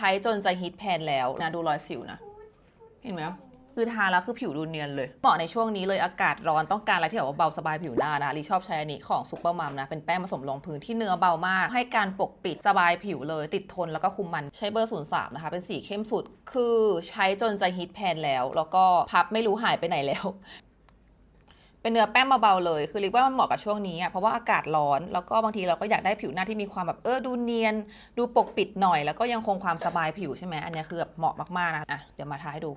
ใช้จนจะฮิตแพนแล้วนะดูรอยสิวนะ เห็นไหมคือทาแล้วคือผิวดูเนียนเลย เหมาะในช่วงนี้เลยอากาศร้อนต้องการอะไรที่แบบว่าเบาสบายผิวหน้านะลีชอบใช้อันนี้ของซุปเปอร์มัมนะ เป็นแป้งผสมรองพื้นที่เนื้อเบามาก ให้การปกปิดสบายผิวเลย ติดทนแล้วก็คุมมันใช้เบอร์ 03 นะคะ เป็นสีเข้มสุด คือใช้จนจะฮิตแพนแล้ว แล้วก็พับไม่รู้หายไปไหนแล้ว เป็นเนื้อแป้งเบาๆเลย คือรีกว่ามันเหมาะกับช่วงนี้อะ เพราะว่าอากาศร้อน แล้วก็บางทีเราก็อยากได้ผิวหน้าที่มีความแบบเออดูเนียน ดูปกปิดหน่อย แล้วก็ยังคงความสบายผิวใช่ไหม อันนี้คือแบบเหมาะมากๆนะ อะ เดี๋ยวมาทาให้ดู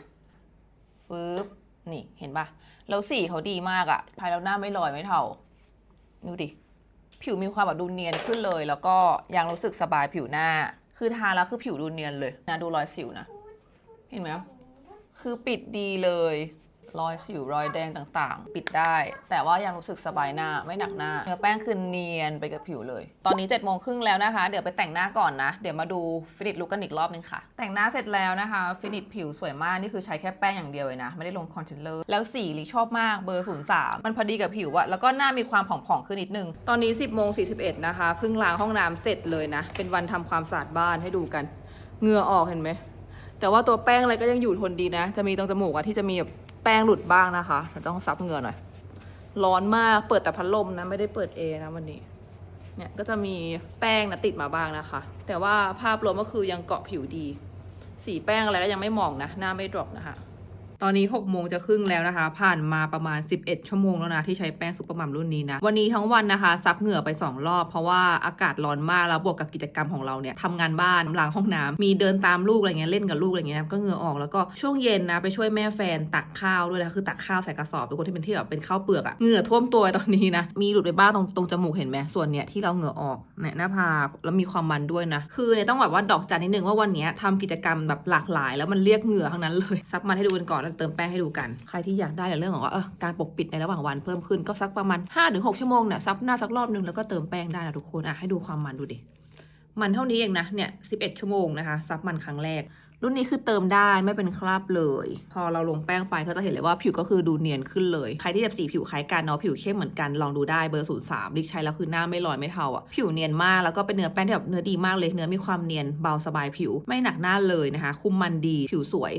ปึ๊บ นี่เห็นปะแล้วสีเขาดีมากอะภายแล้วหน้าไม่ลอยไม่เทาดูดิ ผิวมีความแบบดูเนียนขึ้นเลย แล้วก็ยังรู้สึกสบายผิวหน้า คือทาแล้วคือผิวดูเนียนเลยนะดูรอยสิวนะ เห็นไหมคือปิดดีเลย รอยสิวรอยแดงต่างๆ ปิดได้ แต่ว่ายังรู้สึกสบายหน้าไม่หนักหน้าเนื้อแป้งคือเนียนไปกับผิวเลย ตอนนี้7จ็ดโมงครึ่งแล้วนะคะ เดี๋ยวไปแต่งหน้าก่อนนะ เดี๋ยวมาดูฟินิชลุกกันอีกรอบนึงค่ะ แต่งหน้าเสร็จแล้วนะคะ ฟินิชผิวสวยมากนี่คือใช้แค่แป้งอย่างเดียวเลยนะ ไม่ได้ลงคอนซีลเลอร์แล้วสีลิชอบมากเบอร์ 03 มันพอดีกับผิวอะแล้วก็หน้ามีความผ่องๆขึ้นนิดนึงตอนนี้ 10บโมงสีนะคะเพิ่งล้างห้องน้ำเสร็จเลยนะ เป็นวันทำความสะอาดบ้านให้ดูกันเหงื่อออกเห็นไหม แต่ว่าตัวแป้งอะไรก็ยังอยู่ทนดีนะ จะมีตรงจมูกอะที่จะมีแบบแป้งหลุดบ้างนะคะเราต้องซับเหงื่อหน่อย ร้อนมาก เปิดแต่พัดลมนะ ไม่ได้เปิดเอนะวันนี้ เนี่ยก็จะมีแป้งนะติดมาบ้างนะคะ แต่ว่าภาพรวมก็คือยังเกาะผิวดี สีแป้งอะไรก็ยังไม่หมองนะ หน้าไม่ดรอปนะคะ ตอนนี้6โมงจะครึ่งแล้วนะคะ ผ่านมาประมาณ 11 ชั่วโมงแล้วนะ ที่ใช้แป้งซุปเปอร์มัมรุ่นนี้นะ วันนี้ทั้งวันนะคะ ซับเหงื่อไป 2 รอบ เพราะว่าอากาศร้อนมาก แล้วบวกกับกิจกรรมของเราเนี่ยทำงานบ้านล้างห้องน้ำมีเดินตามลูกอะไรเงี้ยเล่นกับลูกอะไรเงี้ยก็เหงื่อออกแล้วก็ช่วงเย็นนะ ไปช่วยแม่แฟนตักข้าวด้วยนะคือตักข้าวใส่กระสอบทุกคนที่เป็นที่แบบเป็นข้าวเปลือกอะเหงื่อท่วมตัวตอนนี้นะมีหลุดไปบ้างตรงตรงจมูกเห็นไหมส่วนเนี่ยที่เราเหงื่อออกเนี่ยหน้าผากแล้วมีความมันด้วยนะ คือเนี่ยต้องแบบว่าดอกจันนิดนึงว่าวันเนี้ยทำกิจกรรมแบบหลากหลาย แล้วมันเรียกเหงื่อทั้งนั้นเลยซับมันให้ดูกันก่อนแล้วเติมแป้งให้ดูกัน ใครที่อยากได้ในเรื่องของว่าการปกปิดในระหว่างวันเพิ่มขึ้นก็สักประมาณ5-6ชั่วโมงเนี่ยซับหน้าสักรอบนึงแล้วก็เติมแป้งได้นะทุกคนอะให้ดูความมันดูดิมันเท่านี้เองนะเนี่ย11 ชั่วโมงนะคะซับมันครั้งแรก รุ่นนี้คือเติมได้ไม่เป็นคราบเลย พอเราลงแป้งไปก็จะเห็นเลยว่าผิวก็คือดูเนียนขึ้นเลย ใครที่แบบสีผิวคล้ายกันเนาะผิวเข้มเหมือนกันลองดูได้เบอร์ 03ลิกใช้แล้วคือหน้าไม่ลอยไม่เทาอะผิวเนียนมากแล้วก็เป็นเนื้อแป้งที่แบบเนื้อดีมากเลยเนื้อมีความเนียนเบาสบายผิว ไม่หนักหน้าเลยนะคะ คุมมันดีผิวสวย